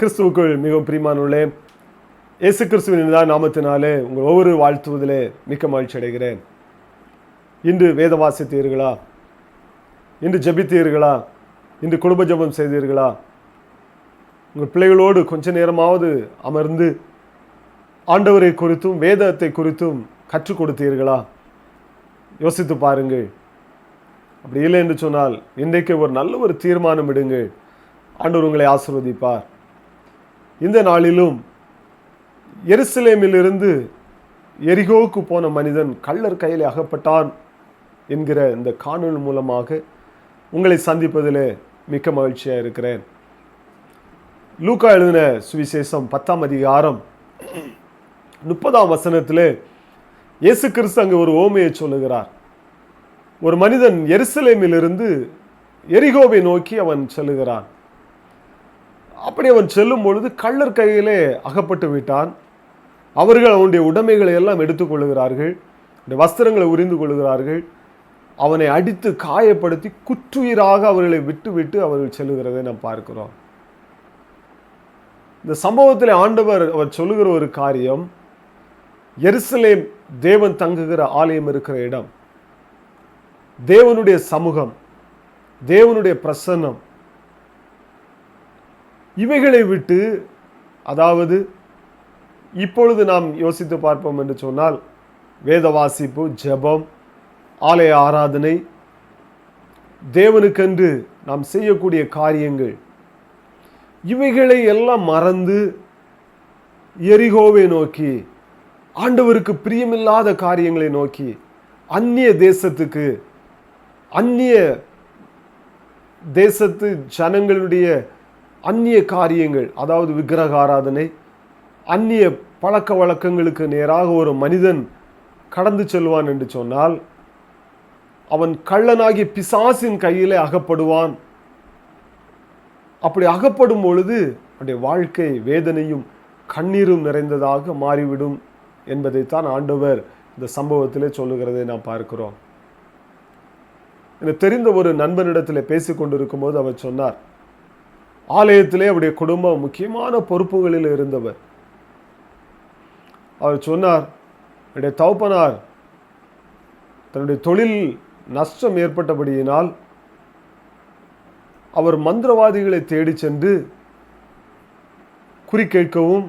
கிறிஸ்துவுக்குள் மிகவும் பிரியமானுள்ளே இயேசு கிறிஸ்துவின் தான் நாமத்தினாலே உங்கள் ஒவ்வொரு வாழ்த்துவதிலே மிக்க மகிழ்ச்சி அடைகிறேன். இன்று வேத வாசித்தீர்களா? இன்று ஜெபித்தீர்களா? இன்று குடும்ப ஜெபம் செய்தீர்களா? உங்கள் பிள்ளைகளோடு கொஞ்ச நேரமாவது அமர்ந்து ஆண்டவரை குறித்தும் வேதத்தை குறித்தும் கற்றுக் கொடுத்தீர்களா? யோசித்து பாருங்கள். அப்படி இல்லை என்று சொன்னால் இன்றைக்கு ஒரு நல்ல ஒரு தீர்மானம் விடுங்கள் ஆண்டவர் உங்களை ஆசிர்வதிப்பார். இந்த நாளிலும் எருசலேமிலிருந்து எரிகோவுக்கு போன மனிதன் கள்ளர் கையில் அகப்பட்டான் என்கிற இந்த காணொளி மூலமாக உங்களை சந்திப்பதிலே மிக்க மகிழ்ச்சியாக இருக்கிறேன். லூக்கா எழுதின சுவிசேஷம் பத்தாம் அதிகாரம் முப்பதாம் வசனத்திலே இயேசு கிறிஸ்து அங்கே ஒரு ஓமையை சொல்லுகிறார். ஒரு மனிதன் எருசலேமிலிருந்து எரிகோவை நோக்கி அவன் செல்லுகிறான். அப்படி அவன் செல்லும் பொழுது கள்ளர் கையிலே அகப்பட்டு விட்டான். அவர்கள் அவனுடைய உடைமைகளை எல்லாம் எடுத்துக்கொள்கிறார்கள் வஸ்திரங்களை உரிந்து கொள்கிறார்கள் அவனை அடித்து காயப்படுத்தி குற்றுயிராக அவர்களை விட்டுவிட்டு அவர்கள் செல்லுகிறதை நாம் பார்க்கிறோம். இந்த சம்பவத்தில் ஆண்டவர் அவர் சொல்லுகிற ஒரு காரியம் எருசலேம் தேவன் தங்குகிற ஆலயம் இருக்கிற இடம் தேவனுடைய சமூகம் தேவனுடைய பிரசன்னம் இவைகளை விட்டு அதாவது இப்பொழுது நாம் யோசித்து பார்ப்போம் என்று சொன்னால் வேத வாசிப்பு ஜெபம் ஆலய ஆராதனை தேவனுக்கென்று நாம் செய்யக்கூடிய காரியங்கள் இவைகளை எல்லாம் மறந்து எரிகோவை நோக்கி ஆண்டவருக்கு பிரியமில்லாத காரியங்களை நோக்கி அந்நிய தேசத்துக்கு அந்நிய தேசத்து ஜனங்களுடைய அந்நிய காரியங்கள் அதாவது விக்கிரக ஆராதனை அந்நிய பழக்க வழக்கங்களுக்கு நேராக ஒரு மனிதன் கடந்து செல்வான் என்று சொன்னால் அவன் கள்ளனாகி பிசாசின் கையிலே அகப்படுவான். அப்படி அகப்படும் பொழுது அவனுடைய வாழ்க்கை வேதனையும் கண்ணீரும் நிறைந்ததாக மாறிவிடும் என்பதைத்தான் ஆண்டவர் இந்த சம்பவத்திலே சொல்லுகிறதை நாம் பார்க்கிறோம். எனக்கு தெரிந்த ஒரு நண்பனிடத்தில் பேசி கொண்டிருக்கும் போது அவர் சொன்னார் ஆலயத்திலே அவருடைய குடும்பம் முக்கியமான பொறுப்புகளில் இருந்தவர். அவர் சொன்னார் என்னுடைய தௌப்பனார் தன்னுடைய தொழில் நஷ்டம் ஏற்பட்டபடியினால் அவர் மந்திரவாதிகளை தேடி சென்று குறி கேட்கவும்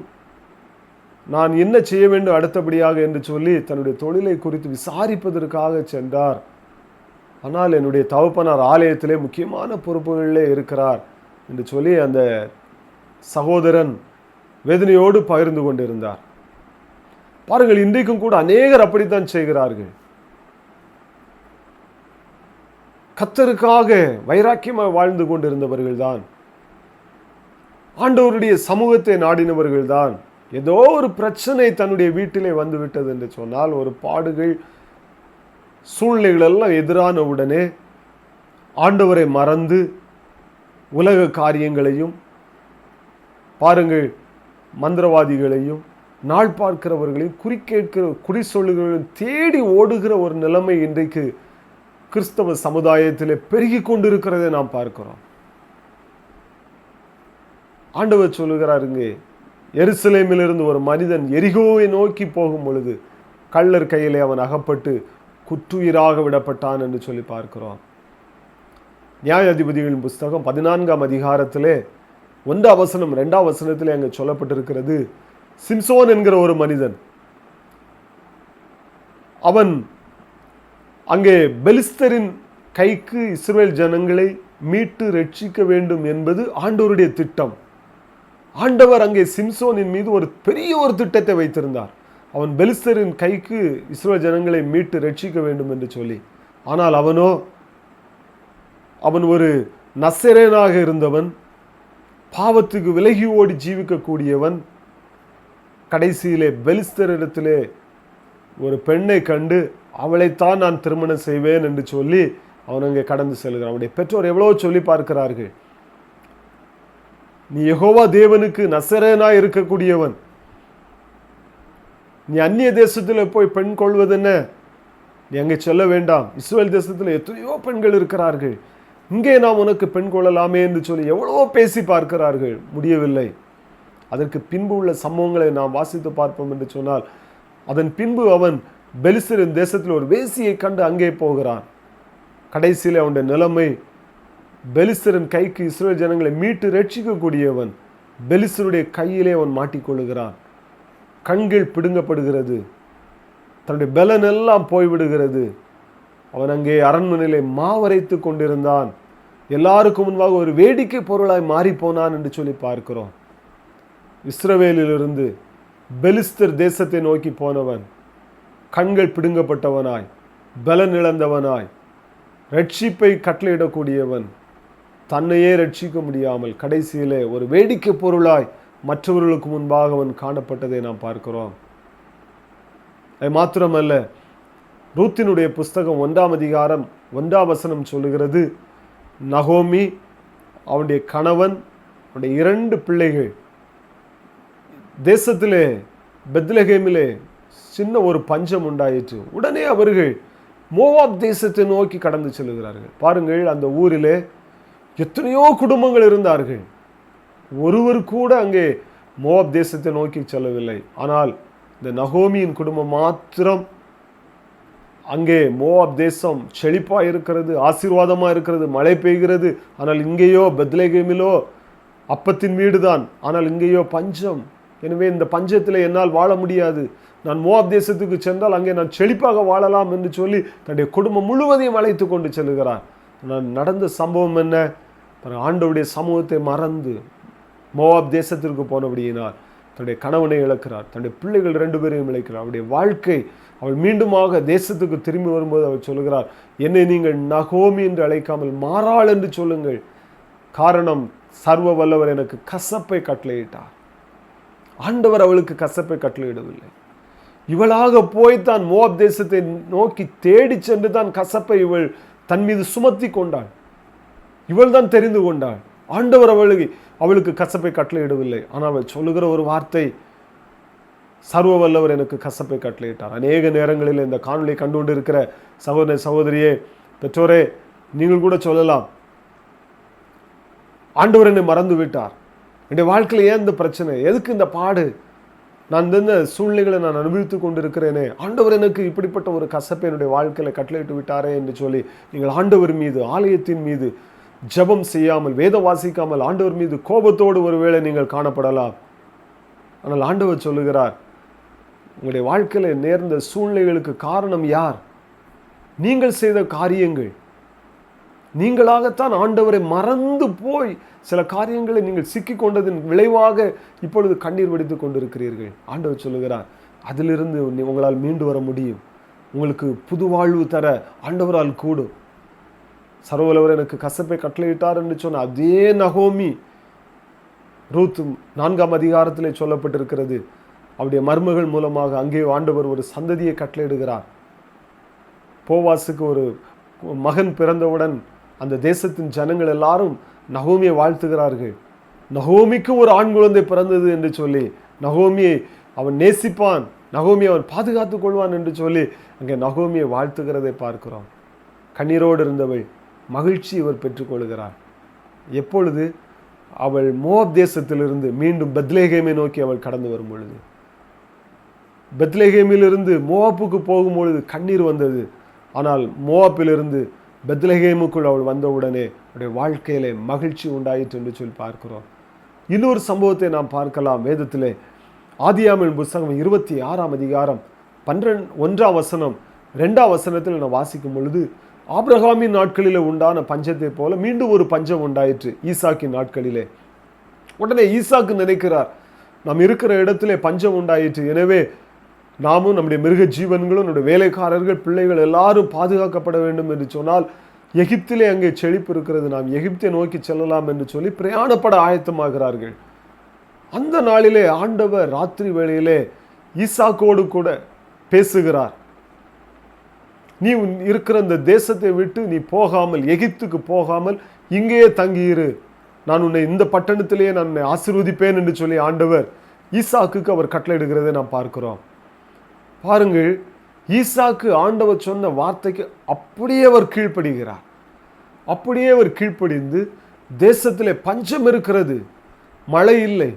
நான் என்ன செய்ய வேண்டும் அடுத்தபடியாக என்று சொல்லி தன்னுடைய தொழிலை குறித்து விசாரிப்பதற்காக சென்றார். ஆனால் என்னுடைய தகப்பனார் ஆலயத்திலே முக்கியமான பொறுப்புகளிலே இருக்கிறார். என்று சொல்லி அந்த சகோதரன் வேதனையோடு பகிர்ந்து கொண்டிருந்தார். பாருங்கள் இன்றைக்கும் கூட அநேகர் அப்படித்தான் செய்கிறார்கள். கத்தருக்காக வைராக்கியமாக வாழ்ந்து கொண்டிருந்தவர்கள் தான் ஆண்டவருடைய சமூகத்தை நாடினவர்கள் தான் ஏதோ ஒரு பிரச்சனை தன்னுடைய வீட்டிலே வந்து விட்டது என்று சொன்னால் ஒரு பாடுகள் சூழ்நிலைகள் எல்லாம் எதிரான உடனே ஆண்டவரை மறந்து உலக காரியங்களையும் பாருங்கள் மந்திரவாதிகளையும் நாள் பார்க்கிறவர்களையும் குறிக்கேட்கிற குறி தேடி ஓடுகிற ஒரு நிலைமை இன்றைக்கு கிறிஸ்தவ சமுதாயத்திலே பெருகி கொண்டிருக்கிறதை நாம் பார்க்கிறோம். ஆண்டவர் சொல்லுகிறாருங்க எருசலேமிலிருந்து ஒரு மனிதன் எரிகோவை நோக்கி போகும் பொழுது கள்ளர் கையிலே அவன் அகப்பட்டு குற்றுயிராக விடப்பட்டான் என்று சொல்லி பார்க்கிறோம். நியாயாதிபதிகளின் புஸ்தகம் பதினான்காம் அதிகாரத்திலே ஒன்றாம் வசனம் ரெண்டாம் வசனத்தில் அங்கே சொல்லப்பட்டிருக்கிறது. சிம்சோன் என்கிற ஒரு மனிதன் அவன் அங்கே பெலிஸ்தரின் கைக்கு இஸ்ரேல் ஜனங்களை மீட்டு ரட்சிக்க வேண்டும் என்பது ஆண்டவருடைய திட்டம். ஆண்டவர் அங்கே சிம்சோனின் மீது ஒரு பெரிய ஒரு திட்டத்தை வைத்திருந்தார். அவன் பெலிஸ்தரின் கைக்கு இஸ்ரோ ஜனங்களை மீட்டு ரட்சிக்க வேண்டும் என்று சொல்லி. ஆனால் அவனோ அவன் ஒரு நசரேனாக இருந்தவன் பாவத்துக்கு விலகி ஓடி ஜீவிக்கக்கூடியவன் கடைசியிலே பெலிஸ்தரிடத்திலே ஒரு பெண்ணை கண்டு அவளைத்தான் நான் திருமணம் செய்வேன் என்று சொல்லி அவன் அங்கே கடந்து செல்கிறான். அவனுடைய பெற்றோர் எவ்வளோ சொல்லி பார்க்கிறார்கள். நீ எகோவா தேவனுக்கு நசரேனாக இருக்கக்கூடியவன். நீ அந்நிய தேசத்தில் போய் பெண் கொள்வது என்ன நீ அங்கே செல்ல வேண்டாம். இஸ்ரேல் தேசத்தில் எத்தனையோ பெண்கள் இருக்கிறார்கள். இங்கே நாம் உனக்கு பெண் கொள்ளலாமே என்று சொல்லி எவ்வளவோ பேசி பார்க்கிறார்கள். முடியவில்லை. அதற்கு பின்பு உள்ள சம்பவங்களை நாம் வாசித்து பார்ப்போம் என்று சொன்னால் அதன் பின்பு அவன் பெலிசரின் தேசத்தில் ஒரு வேசியை கண்டு அங்கே போகிறான். கடைசியில் அவனுடைய நிலைமை பெலிசரின் கைக்கு இஸ்ரேல் ஜனங்களை மீட்டு ரட்சிக்கக்கூடியவன் பெலிசருடைய கையிலே அவன் மாட்டிக்கொள்ளுகிறான். கண்கள் பிடுங்கப்படுகிறது. தன்னுடைய பலன் எல்லாம் போய்விடுகிறது. அவன் அங்கே அரண்மனையிலே மாவரைத்து கொண்டிருந்தான். எல்லாருக்கும் முன்பாக ஒரு வேடிக்கை பொருளாய் மாறிப்போனான் என்று சொல்லி பார்க்கிறோம். இஸ்ரவேலிலிருந்து பெலிஸ்தர் தேசத்தை நோக்கி போனவன் கண்கள் பிடுங்கப்பட்டவனாய் பலன் இழந்தவனாய் ரட்சிப்பை கட்டளையிடக்கூடியவன் தன்னையே ரட்சிக்க முடியாமல் கடைசியிலே ஒரு வேடிக்கை பொருளாய் மற்றவர்களுக்கு முன்பாக அவன் காணப்பட்டதை நாம் பார்க்கிறோம். அது மாத்திரமல்ல ரூத்தினுடைய புஸ்தகம் ஒன்றாம் அதிகாரம் ஒன்றாம் வசனம் சொல்லுகிறது நகோமி அவனுடைய கணவன் அவனுடைய இரண்டு பிள்ளைகள். தேசத்திலே பெத்லகேமிலே சின்ன ஒரு பஞ்சம் உண்டாயிற்று. உடனே அவர்கள் மோவாப் தேசத்தை நோக்கி கடந்து செல்கிறார்கள். பாருங்கள் அந்த ஊரிலே எத்தனையோ குடும்பங்கள் இருந்தார்கள். ஒருவர் கூட அங்கே மோவாப் தேசத்தை நோக்கி செல்லவில்லை. ஆனால் இந்த நகோமியின் குடும்பம் மாத்திரம் அங்கே மோவாப் தேசம் செழிப்பாக இருக்கிறது ஆசீர்வாதமாக இருக்கிறது மழை பெய்கிறது. ஆனால் இங்கேயோ பெத்லேகேமிலோ அப்பத்தின் வீடு தான் ஆனால் இங்கேயோ பஞ்சம். எனவே இந்த பஞ்சத்தில் என்னால் வாழ முடியாது. நான் மோவாப் தேசத்துக்கு சென்றால் அங்கே நான் செழிப்பாக வாழலாம் என்று சொல்லி தன்னுடைய குடும்பம் முழுவதையும் அழைத்து கொண்டு செல்கிறார். நான் நடந்த சம்பவம் என்ன? ஆண்டவுடைய சமூகத்தை மறந்து மோவாப் தேசத்திற்கு போனபடியினால் தன்னுடைய கணவனை இழக்கிறார். தன்னுடைய பிள்ளைகள் ரெண்டு பேரையும் இழக்கிறார். அவருடைய வாழ்க்கை அவள் மீண்டுமாக தேசத்துக்கு திரும்பி வரும்போது அவள் சொல்லுகிறார் என்னை நீங்கள் நகோமி என்று அழைக்காமல் மாறாள் என்று சொல்லுங்கள். காரணம் சர்வ வல்லவர் எனக்கு கசப்பை கட்டளையிட்டார். ஆண்டவர் அவளுக்கு கசப்பை கட்டளையிடவில்லை. இவளாக போய் தான் மோவாப் தேசத்தை நோக்கி தேடி சென்று தான் கசப்பை இவள் தன் மீது சுமத்தி கொண்டாள். இவள் தான் தெரிந்து கொண்டாள். ஆண்டவர் அவளுக்கு அவளுக்கு கசப்பை கட்டளையிடவில்லை. ஆனால் அவள் சொல்லுகிற ஒரு வார்த்தை சர்வ வல்லவர் எனக்கு கசப்பை கட்டளையிட்டார். அநேக நேரங்களில் இந்த காணொலியை கண்டு கொண்டு இருக்கிற சகோதர சகோதரியே பெற்றோரே நீங்கள் கூட சொல்லலாம். ஆண்டவர் என்னை மறந்து விட்டார். என்னுடைய வாழ்க்கையில் ஏன் இந்த பிரச்சனை? எதுக்கு இந்த பாடு? நான் இந்த சூழ்நிலைகளை நான் அனுபவித்து கொண்டிருக்கிறேனே. ஆண்டவர் எனக்கு இப்படிப்பட்ட ஒரு கசப்பை என்னுடைய வாழ்க்கையில் கட்டளையிட்டு விட்டாரே என்று சொல்லி நீங்கள் ஆண்டவர் மீது ஆலயத்தின் மீது ஜெபம் செய்யாமல் வேதம் வாசிக்காமல் ஆண்டவர் மீது கோபத்தோடு ஒருவேளை நீங்கள் காணப்படலாம். ஆனால் ஆண்டவர் சொல்லுகிறார் உங்களுடைய வாழ்க்கையில் நேர்ந்த சூழ்நிலைகளுக்கு காரணம் யார்? நீங்கள் செய்த காரியங்கள். நீங்களாகத்தான் ஆண்டவரை மறந்து போய் சில காரியங்களை நீங்கள் சிக்கிக்கொண்டதன் விளைவாக இப்பொழுது கண்ணீர் வடித்து கொண்டிருக்கிறீர்கள். ஆண்டவர் சொல்லுகிறார் அதிலிருந்து நீ- உங்களால் மீண்டு வர முடியும். உங்களுக்கு புது வாழ்வு தர ஆண்டவரால் கூடும். சர்வலவர் எனக்கு கசப்பை கட்டளையிட்டார் என்று சொன்ன அதே நகோமி ரூத் நான்காம் அதிகாரத்திலே சொல்லப்பட்டிருக்கிறது. அவருடைய மருமகள் மூலமாக அங்கே ஆண்டவர் ஒரு சந்ததியை கட்டளையிடுகிறார். போவாசுக்கு ஒரு மகன் பிறந்தவுடன் அந்த தேசத்தின் ஜனங்கள் எல்லாரும் நகோமியை வாழ்த்துகிறார்கள். நகோமிக்கு ஒரு ஆண் குழந்தை பிறந்தது என்று சொல்லி நகோமியை அவன் நேசிப்பான் நகோமியை அவன் பாதுகாத்துக் கொள்வான் என்று சொல்லி அங்கே நகோமியை வாழ்த்துகிறதை பார்க்கிறோம். கண்ணீரோடு இருந்தவள் மகிழ்ச்சி இவர் பெற்றுக்கொள்கிறார். எப்பொழுது அவள் மோப் தேசத்திலிருந்து மீண்டும் பத்லேகேமை நோக்கி அவள் கடந்து வரும் பொழுது? பெத்லஹேமிலிருந்து மோவாப்புக்கு போகும்பொழுது கண்ணீர் வந்தது. ஆனால் மோவாப்பிலிருந்து பெத்லஹேமுக்குள் அவள் வந்தவுடனே அவருடைய வாழ்க்கையிலே மகிழ்ச்சி உண்டாயிற்று என்று சொல்லி பார்க்கிறோம். இன்னொரு சம்பவத்தை நாம் பார்க்கலாம். வேதத்திலே ஆதியாமின் புஸ்தகம் இருபத்தி ஆறாம் அதிகாரம் பன்னிரண்டு ஒன்றாம் வசனம் ரெண்டாம் வசனத்தில் நான் வாசிக்கும் பொழுது ஆப்ரஹாமின் நாட்களில் உண்டான பஞ்சத்தை போல மீண்டும் ஒரு பஞ்சம் உண்டாயிற்று ஈசாக்கின் நாட்களிலே. உடனே ஈசாக்கு நினைக்கிறார் நாம் இருக்கிற இடத்திலே பஞ்சம் உண்டாயிற்று. எனவே நாமும் நம்முடைய மிருக ஜீவன்களும் நம்முடைய வேலைக்காரர்கள் பிள்ளைகள் எல்லாரும் பாதுகாக்கப்பட வேண்டும் என்று சொன்னால் எகிப்திலே அங்கே செழிப்பு இருக்கிறது. நாம் எகிப்தை நோக்கி செல்லலாம் என்று சொல்லி பிரயாணப்பட ஆயத்தமாகிறார்கள். அந்த நாளிலே ஆண்டவர் ராத்திரி வேளையிலே ஈசாக்கோடு கூட பேசுகிறார். நீ உன் இருக்கிற இந்த தேசத்தை விட்டு நீ போகாமல் எகிப்துக்கு போகாமல் இங்கேயே தங்கியிரு. நான் உன்னை இந்த பட்டணத்திலேயே நான் உன்னை ஆசிர்வதிப்பேன் என்று சொல்லி ஆண்டவர் ஈசாக்குக்கு அவர் கட்டளையிடுகிறதை நாம் பார்க்கிறோம். பாருங்கள் ஈசாக்கு ஆண்டவர் சொன்ன வார்த்தைக்கு அப்படியே அவர் கீழ்ப்படுகிறார். அப்படியே அவர் கீழ்ப்படிந்து தேசத்தில் பஞ்சம் இருக்கிறது. மழை இல்லை.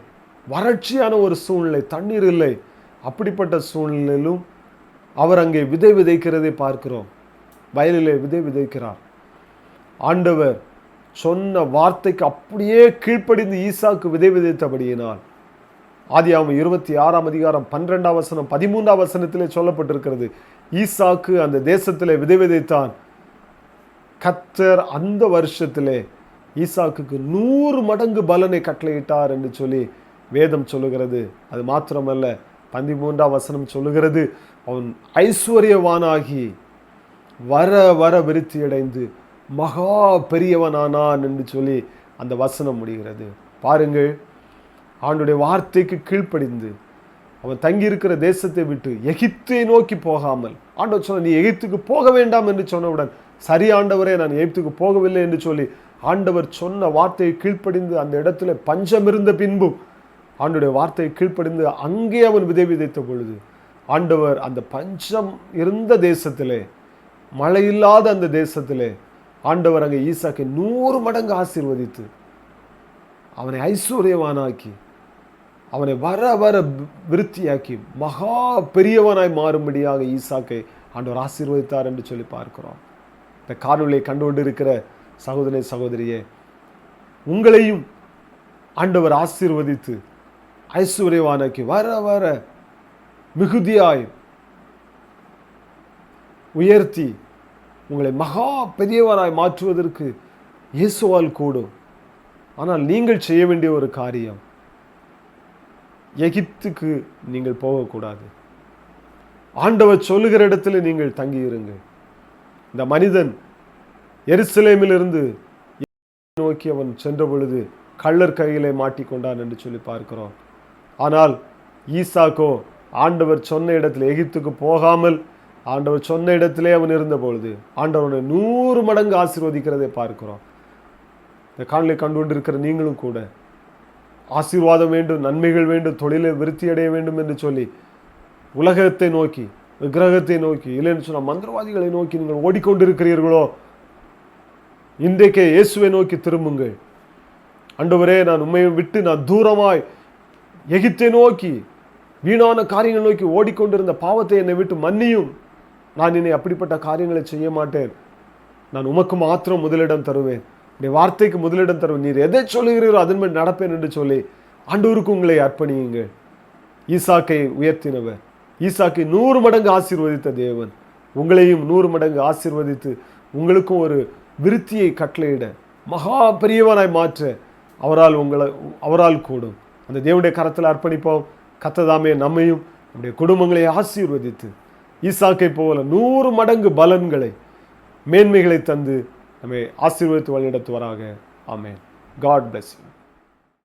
வறட்சியான ஒரு சூழ்நிலை தண்ணீர் இல்லை. அப்படிப்பட்ட சூழ்நிலையிலும் அவர் அங்கே விதை விதைக்கிறதை பார்க்கிறோம். வயலிலே விதை விதைக்கிறார். ஆண்டவர் சொன்ன வார்த்தைக்கு அப்படியே கீழ்ப்படிந்து ஈசாக்கு விதை விதைத்தபடியினால் ஆதியாவும் இருபத்தி ஆறாம் அதிகாரம் பன்னிரெண்டாம் வசனம் பதிமூன்றாம் வசனத்திலே சொல்லப்பட்டிருக்கிறது ஈசாக்கு அந்த தேசத்தில் விதை விதைத்தான். கத்தர் அந்த வருஷத்திலே ஈசாக்குக்கு நூறு மடங்கு பலனை கட்டளையிட்டார் என்று சொல்லி வேதம் சொல்லுகிறது. அது மாத்திரமல்ல பதிமூன்றாம் வசனம் சொல்லுகிறது அவன் ஐஸ்வர்யவானாகி வர வர விருத்தி அடைந்து மகா பெரியவனானான் என்று சொல்லி அந்த வசனம் முடிகிறது. பாருங்கள் ஆண்டுடைய வார்த்தைக்கு கீழ்ப்படிந்து அவன் தங்கியிருக்கிற தேசத்தை விட்டு எகிப்தை நோக்கி போகாமல் ஆண்டவர் சொன்ன நீ எகிப்துக்கு போக வேண்டாம் என்று சொன்னவுடன் சரி ஆண்டவரே நான் எகிப்துக்கு போகவில்லை என்று சொல்லி ஆண்டவர் சொன்ன வார்த்தையை கீழ்ப்படிந்து அந்த இடத்துல பஞ்சம் இருந்த பின்பும் ஆண்டுடைய வார்த்தையை கீழ்ப்படிந்து அங்கே அவன் விதை விதைத்த பொழுது ஆண்டவர் அந்த பஞ்சம் இருந்த தேசத்திலே மழை இல்லாத அந்த தேசத்திலே ஆண்டவர் அங்கே ஈசாக்கை நூறு மடங்கு ஆசீர்வதித்து அவனை ஐஸ்வர்யவானாக்கி அவனை வர வர விருத்தியாக்கி மகா பெரியவனாய் மாறும்படியாக ஈசாக்கை ஆண்டவர் ஆசீர்வதித்தார் என்று சொல்லி பார்க்கிறோம். இந்த காணொலியை கண்டுகொண்டு இருக்கிற சகோதரி சகோதரியே உங்களையும் ஆண்டவர் ஆசீர்வதித்து ஐஸ்வர்யவானாக்கி வர வர மிகுதியாய் உயர்த்தி உங்களை மகா பெரியவராய் மாற்றுவதற்கு இயேசுவால் கூடும். ஆனால் நீங்கள் செய்ய வேண்டிய ஒரு காரியம் எகிப்துக்கு நீங்கள் போகக்கூடாது. ஆண்டவர் சொல்லுகிற இடத்துல நீங்கள் தங்கியிருங்கள். இந்த மனிதன் எருசலேமிலிருந்து நோக்கி அவன் சென்ற பொழுது கள்ளர் கையிலே மாட்டிக்கொண்டான் என்று சொல்லி பார்க்கிறோம். ஆனால் ஈசாக்கோ ஆண்டவர் சொன்ன இடத்துல எகிப்துக்கு போகாமல் ஆண்டவர் சொன்ன இடத்திலே அவன் இருந்த பொழுது ஆண்டவனை நூறு மடங்கு ஆசீர்வதிக்கிறதை பார்க்கிறோம். இந்த காணொலி கண்டு கொண்டிருக்கிற நீங்களும் கூட ஆசீர்வாதம் வேண்டும் நன்மைகள் வேண்டும் தொழிலை விருத்தி அடைய வேண்டும் என்று சொல்லி உலகத்தை நோக்கி விக்கிரகத்தை நோக்கி இல்லைன்னு சொன்னால் மந்திரவாதிகளை நோக்கி நீங்கள் ஓடிக்கொண்டிருக்கிறீர்களோ? இன்றைக்கே இயேசுவை நோக்கி திரும்புங்கள். அண்டவரே நான் உண்மையை விட்டு நான் தூரமாய் எகித்தை நோக்கி வீணான காரியங்களை நோக்கி ஓடிக்கொண்டிருந்த பாவத்தை என்னை விட்டு மன்னியும். நான் இனி அப்படிப்பட்ட காரியங்களை செய்ய மாட்டேன். நான் உமக்கு மாத்திரம் முதலிடம் தருவேன். உடைய வார்த்தைக்கு முதலிடம் தரும். நீர் எதை சொல்லுகிறீரோ அதன்படி நடப்பேன் என்று சொல்லி ஆண்டவருக்கு உங்களை அர்ப்பணியுங்கள். ஈசாக்கை உயர்த்தினவர். ஈசாக்கை நூறு மடங்கு ஆசீர்வதித்த தேவன். உங்களையும் நூறு மடங்கு ஆசீர்வதித்து உங்களுக்கும் ஒரு விருத்தியை கட்டளையிட மகா பெரியவனாய் மாற்ற அவரால் உங்களை அவரால் கூடும். அந்த தேவனுடைய கரத்தில் அர்ப்பணிப்போம். கத்ததாமே நம்மையும் நம்முடைய குடும்பங்களை ஆசீர்வதித்து ஈசாக்கை போல நூறு மடங்கு பலன்களை மேன்மைகளை தந்து நம்மை ஆசீர்வதித்து வழிநடத்துவாராக. ஆமேன். God bless you